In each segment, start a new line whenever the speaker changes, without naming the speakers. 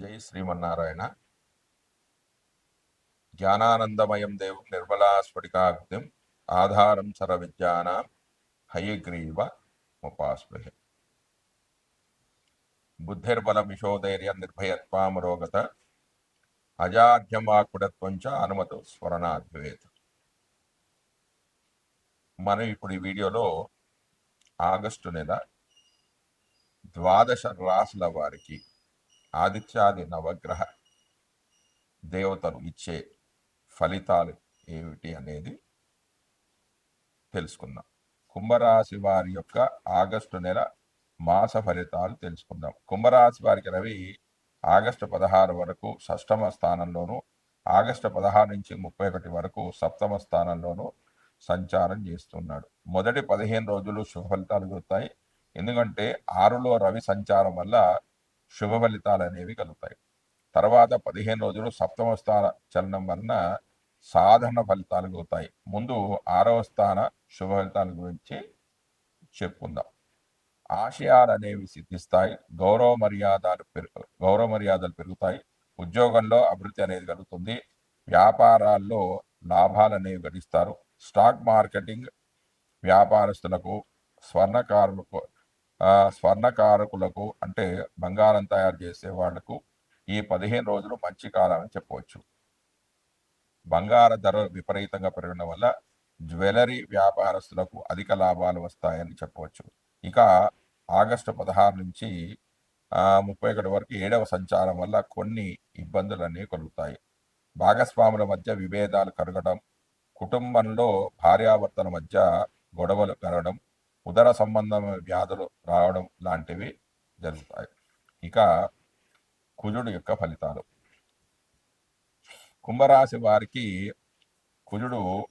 జై శ్రీమన్నారాయణ. జ్ఞానానందమయం దేవం నిర్మలా స్ఫటికాగ్నిం ఆధారం సర విద్యానాం హయగ్రీవ ఉపాస్మహే బుద్ధిర్బలమిషోధైర్య నిర్భయత్వామరోగత అజాఢ్యమాకుడత్వం చ అనుమతు స్మరణాద్వేత మనం ఇప్పుడు ఈ వీడియోలో ఆగస్టు నెల ద్వాదశ రాసుల వారికి ఆదిత్యాది నవగ్రహ దేవతలు ఇచ్చే ఫలితాలు ఏమిటి అనేది తెలుసుకుందాం. కుంభరాశి వారి యొక్క ఆగస్టు నెల మాస ఫలితాలు తెలుసుకుందాం. కుంభరాశి వారికి రవి ఆగస్టు పదహారు వరకు షష్టమ స్థానంలోను ఆగస్టు పదహారు నుంచి ముప్పై ఒకటి వరకు సప్తమ స్థానంలోను సంచారం చేస్తున్నాడు. మొదటి పదిహేను రోజులు శుభ ఫలితాలు కలుగుతాయి ఎందుకంటే ఆరులో రవి సంచారం వల్ల శుభ ఫలితాలు అనేవి కలుగుతాయి. తర్వాత పదిహేను రోజులు సప్తమ స్థాన చలనం వలన సాధారణ ఫలితాలు కలుగుతాయి. ముందు ఆరవ స్థాన శుభ ఫలితాల గురించి చెప్పుకుందాం. ఆశయాలు అనేవి సిద్ధిస్తాయి. గౌరవ మర్యాదలు పెరుగు గౌరవ మర్యాదలు పెరుగుతాయి. ఉద్యోగంలో అభివృద్ధి అనేది కలుగుతుంది. వ్యాపారాల్లో లాభాలు అనేవి గడిస్తారు. స్టాక్ మార్కెటింగ్ వ్యాపారస్తులకు స్వర్ణకారులకు స్వర్ణకారకులకు అంటే బంగారం తయారు చేసే వాళ్ళకు ఈ పదిహేను రోజులు మంచి కాలం అని చెప్పవచ్చు. బంగార ధరలు విపరీతంగా పెరగడం వల్ల జ్యువెలరీ వ్యాపారస్తులకు అధిక లాభాలు వస్తాయని చెప్పవచ్చు. ఇక ఆగస్టు పదహారు నుంచి ముప్పై ఒకటి వరకు ఏడవ సంచారం వల్ల కొన్ని ఇబ్బందులన్నీ కలుగుతాయి. భాగస్వాముల మధ్య విభేదాలు కరగడం కుటుంబంలో భార్యాభర్తల మధ్య గొడవలు కలగడం ఉదర సంబంధమైన వ్యాధులు రావడం లాంటివి జరుగుతాయి. ఇక కుజుడు యొక్క ఫలితాలు. కుంభరాశి వారికి కుజుడు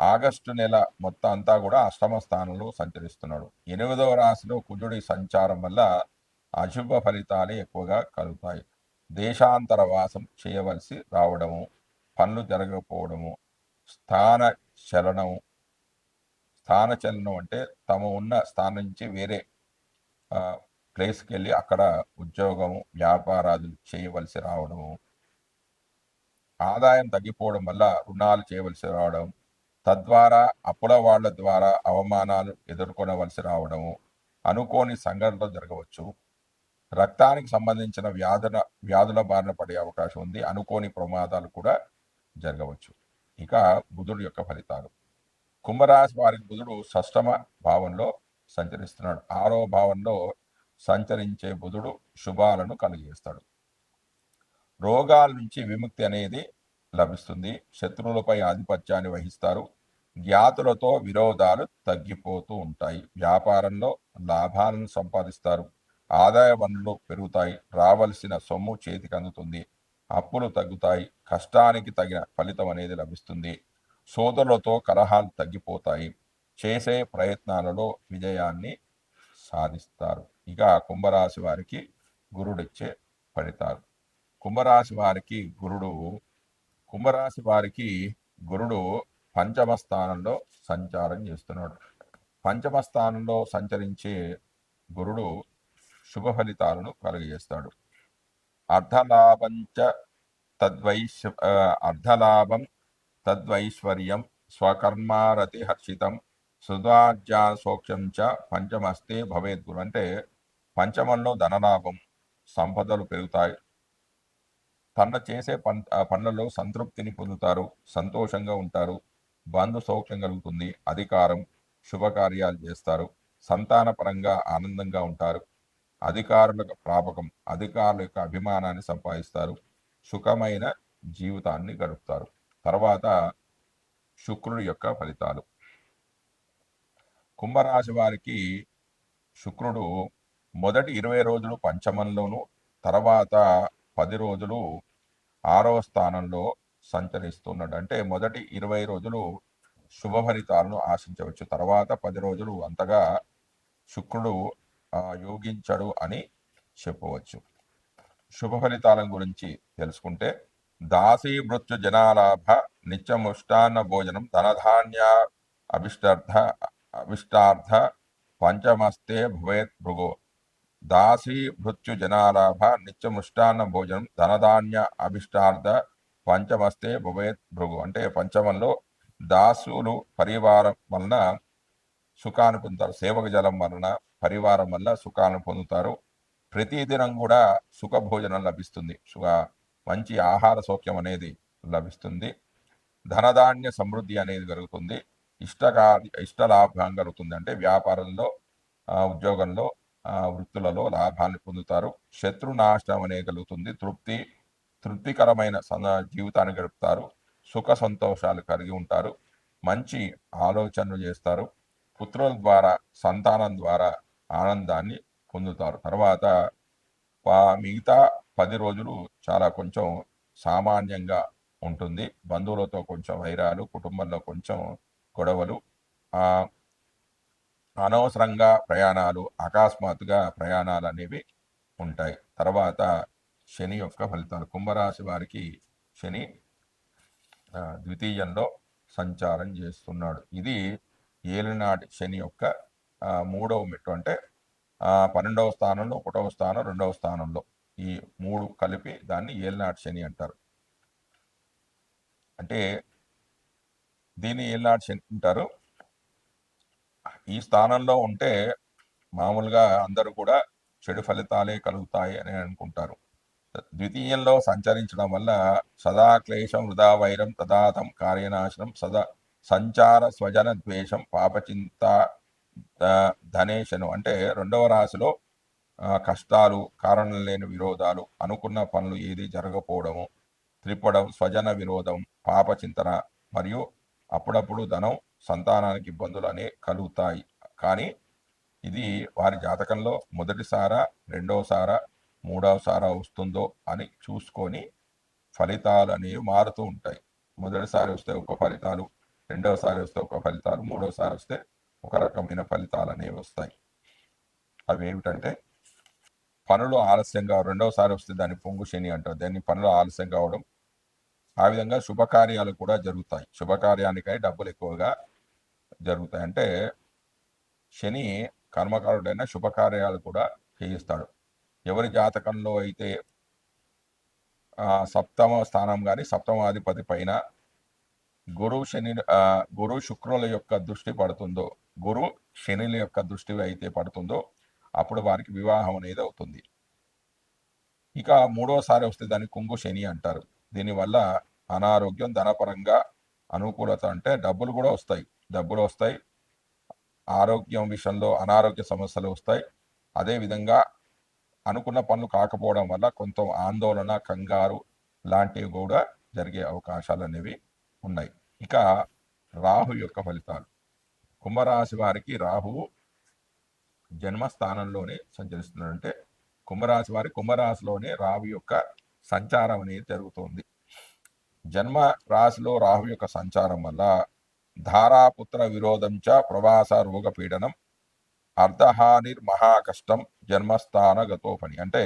ఆగస్టు నెల మొత్తం అంతా కూడా అష్టమ స్థానంలో సంచరిస్తున్నాడు. ఎనిమిదవ రాశిలో కుజుడి సంచారం వల్ల అశుభ ఫలితాలే ఎక్కువగా కలుగుతాయి. దేశాంతర వాసం చేయవలసి రావడము పనులు జరగకపోవడము స్థాన చలనము స్థాన చలనం అంటే తమ ఉన్న స్థానం నుంచి వేరే ప్లేస్కి వెళ్ళి అక్కడ ఉద్యోగం వ్యాపారాలు చేయవలసి రావడం ఆదాయం తగ్గిపోవడం వల్ల రుణాలు చేయవలసి రావడం తద్వారా అప్పుల వాళ్ళ ద్వారా అవమానాలు ఎదుర్కొనవలసి రావడం అనుకోని సంఘటనలు జరగవచ్చు. రక్తానికి సంబంధించిన వ్యాధుల వ్యాధుల బారిన పడే అవకాశం ఉంది. అనుకోని ప్రమాదాలు కూడా జరగవచ్చు. ఇక బుధుడు యొక్క ఫలితాలు. కుంభరాశి వారికి బుధుడు షష్టమ భావంలో సంచరిస్తున్నాడు. ఆరో భావంలో సంచరించే బుధుడు శుభాలను కలిగిస్తాడు. రోగాల నుంచి విముక్తి అనేది లభిస్తుంది. శత్రువులపై ఆధిపత్యాన్ని వహిస్తారు. జ్ఞాతులతో విరోధాలు తగ్గిపోతూ ఉంటాయి. వ్యాపారంలో లాభాలను సంపాదిస్తారు. ఆదాయ వనరులు పెరుగుతాయి. రావలసిన సొమ్ము చేతికి అందుతుంది. అప్పులు తగ్గుతాయి. కష్టానికి తగిన ఫలితం అనేది లభిస్తుంది. సోదరులతో కలహాలు తగ్గిపోతాయి. చేసే ప్రయత్నాలలో విజయాన్ని సాధిస్తారు. ఇక కుంభరాశి వారికి గురుడిచ్చే ఫలితాలు. కుంభరాశి వారికి గురుడు కుంభరాశి వారికి గురుడు పంచమ స్థానంలో సంచారం చేస్తున్నాడు. పంచమ స్థానంలో సంచరించే గురుడు శుభ ఫలితాలను కలుగజేస్తాడు. అర్ధలాభంచ తద్వై అర్ధలాభం తద్వైశ్వర్యం స్వకర్మారతి హర్షితం సుధార్జా సోక్షం చ పంచమస్తే భవేద్ గురు అంటే పంచమంలో ధనలాభం సంపదలు పెరుగుతాయి. తన చేసే పన్ పనులలో సంతృప్తిని పొందుతారు సంతోషంగా ఉంటారు బంధు సౌఖ్యం కలుగుతుంది అధికారం శుభకార్యాలు చేస్తారు సంతానపరంగా ఆనందంగా ఉంటారు అధికారుల ప్రాపకం అధికారుల యొక్క అభిమానాన్ని సంపాదిస్తారు సుఖమైన జీవితాన్ని గడుపుతారు. తర్వాత శుక్రుడి యొక్క ఫలితాలు. కుంభరాశి వారికి శుక్రుడు మొదటి ఇరవై రోజులు పంచమంలోను తర్వాత పది రోజులు ఆరవ స్థానంలో సంచరిస్తున్నాడు. అంటే మొదటి ఇరవై రోజులు శుభ ఫలితాలను ఆశించవచ్చు. తర్వాత పది రోజులు అంతగా శుక్రుడు యోగించడు అని చెప్పవచ్చు. శుభ ఫలితాల గురించి తెలుసుకుంటే దాసీ మృత్యు జనాలాభ నిత్యముష్టాన్న భోజనం ధనధాన్య అభిష్టార్థ అభిష్టార్థ పంచమస్తే భవేత్ భృగు. దాసీ మృత్యు జనాలాభ నిత్యముష్టాన్న భోజనం ధనధాన్య అభిష్టార్థ పంచమస్తే భువేత్ భృగు. అంటే పంచమంలో దాసులు పరివారం వలన సుఖాన్ని పొందుతారు. సేవక జలం వలన పరివారం వల్ల సుఖాన్ని పొందుతారు. ప్రతిదినం కూడా సుఖ భోజనం లభిస్తుంది. సుఖ మంచి ఆహార సౌఖ్యం అనేది లభిస్తుంది. ధనధాన్య సమృద్ధి అనేది కలుగుతుంది ఇష్టకార్య ఇష్టలాభం కలుగుతుంది అంటే వ్యాపారంలో ఉద్యోగంలో వృత్తులలో లాభాన్ని పొందుతారు. శత్రునాశనం అనేది కలుగుతుంది. తృప్తి తృప్తికరమైన జీవితాన్ని గడుపుతారు. సుఖ సంతోషాలు కలిగి ఉంటారు. మంచి ఆలోచనలు చేస్తారు. పుత్రుల ద్వారా సంతానం ద్వారా ఆనందాన్ని పొందుతారు. తర్వాత మిగతా పది రోజులు చాలా కొంచెం సామాన్యంగా ఉంటుంది. బంధువులతో కొంచెం వైరాలు కుటుంబంలో కొంచెం గొడవలు అనవసరంగా ప్రయాణాలు అకస్మాత్తుగా ప్రయాణాలు అనేవి ఉంటాయి. తర్వాత శని యొక్క ఫలితాలు. కుంభరాశి వారికి శని ద్వితీయంలో సంచారం చేస్తున్నాడు. ఇది ఏలినాటి శని యొక్క మూడవ మెట్టు. అంటే పన్నెండవ స్థానంలో ఒకటవ స్థానం రెండవ స్థానంలో. ఈ మూడు కలిపి దాన్ని ఏల్నాడు శని అంటారు. అంటే దీన్ని ఏల్నాడు శని అంటారు. ఈ స్థానంలో ఉంటే మామూలుగా అందరూ కూడా చెడు ఫలితాలే కలుగుతాయి అని అనుకుంటారు. ద్వితీయంలో సంచరించడం వల్ల సదా క్లేశం వృధా వైరం తదాతం కార్యనాశనం సదా సంచార స్వజన ద్వేషం పాపచింత ధనేశను అంటే రెండవ రాశిలో కష్టాలు కారణం లేని విరోధాలు అనుకున్న పనులు ఏది జరగకపోవడము త్రిపడం స్వజన విరోధం పాపచింతన మరియు అప్పుడప్పుడు ధనం సంతానానికి ఇబ్బందులు అనే కలుగుతాయి. కానీ ఇది వారి జాతకంలో మొదటిసారా రెండవసారా మూడవసారా వస్తుందో అని చూసుకొని ఫలితాలు అనేవి మారుతూ ఉంటాయి. మొదటిసారి వస్తే ఒక ఫలితాలు రెండవసారి వస్తే ఒక ఫలితాలు మూడవసారి వస్తే ఒక రకమైన ఫలితాలు అనేవి వస్తాయి. అవి ఏమిటంటే పనులు ఆలస్యంగా రెండవసారి వస్తే దాన్ని పొంగు శని అంటారు. దాన్ని పనులు ఆలస్యం కావడం ఆ విధంగా శుభకార్యాలు కూడా జరుగుతాయి. శుభకార్యానికై డబ్బులు ఎక్కువగా జరుగుతాయి. అంటే శని కర్మకారుడైన శుభకార్యాలు కూడా చేయిస్తాడు. ఎవరి జాతకంలో అయితే సప్తమ స్థానం కానీ సప్తమాధిపతి పైన గురు శని గురు శుక్రుల యొక్క దృష్టి పడుతుందో గురు శనిల యొక్క దృష్టి అయితే పడుతుందో అప్పుడు వారికి వివాహం అనేది అవుతుంది. ఇక మూడోసారి వస్తే దాన్ని కుంగు శని అంటారు. దీనివల్ల అనారోగ్యం ధనపరంగా అనుకూలత అంటే డబ్బులు కూడా వస్తాయి. డబ్బులు వస్తాయి. ఆరోగ్యం విషయంలో అనారోగ్య సమస్యలు వస్తాయి. అదేవిధంగా అనుకున్న పనులు కాకపోవడం వల్ల కొంత ఆందోళన కంగారు లాంటివి కూడా జరిగే అవకాశాలు అనేవి ఉన్నాయి. ఇక రాహు యొక్క ఫలితాలు. కుంభరాశి వారికి రాహువు జన్మస్థానంలోనే సంచరిస్తున్నాడు అంటే కుంభరాశి వారి కుంభరాశిలోనే రావు యొక్క సంచారం అనేది జరుగుతుంది. జన్మ రాశిలో రాహు యొక్క సంచారం వల్ల ధారాపుత్ర విరోధం చ ప్రవాస రోగ పీడనం అర్ధహానిర్ మహాకష్టం జన్మస్థాన గతోపని అంటే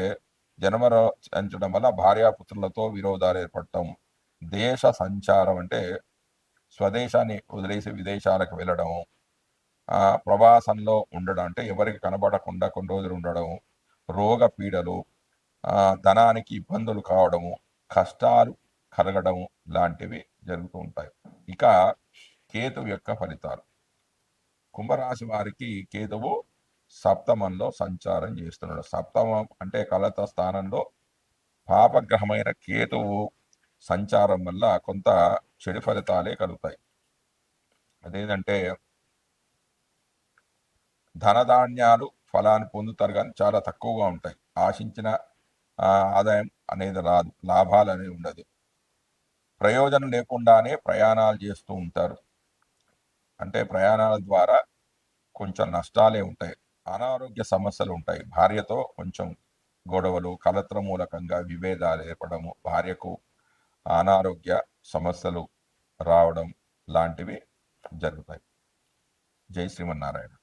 జన్మరించడం వల్ల భార్యాపుత్రులతో విరోధాలు ఏర్పడటం దేశ సంచారం అంటే స్వదేశాన్ని వదిలేసి విదేశాలకు వెళ్ళడం ప్రవాసంలో ఉండడం అంటే ఎవరికి కనబడకుండా కొన్ని రోజులు ఉండడం రోగ పీడలు ధనానికి ఇబ్బందులు కావడము కష్టాలు కలగడం లాంటివి జరుగుతూ ఉంటాయి. ఇక కేతువు యొక్క ఫలితాలు. కుంభరాశి వారికి కేతువు సప్తమంలో సంచారం చేస్తున్నాడు. సప్తమం అంటే కలత స్థానంలో పాపగ్రహమైన కేతువు సంచారం వల్ల కొంత చెడు ఫలితాలే కలుగుతాయి. అదేంటంటే ధనధాన్యాలు ఫలాన్ని పొందుతారు కానీ చాలా తక్కువగా ఉంటాయి. ఆశించిన ఆదాయం అనేది రాదు. లాభాలు అనేది ఉండదు. ప్రయోజనం లేకుండానే ప్రయాణాలు చేస్తూ ఉంటారు. అంటే ప్రయాణాల ద్వారా కొంచెం నష్టాలే ఉంటాయి. అనారోగ్య సమస్యలు ఉంటాయి. భార్యతో కొంచెం గొడవలు కలత్ర మూలకంగా విభేదాలు ఏర్పడము భార్యకు అనారోగ్య సమస్యలు రావడం లాంటివి జరుగుతాయి. జై శ్రీమన్నారాయణ.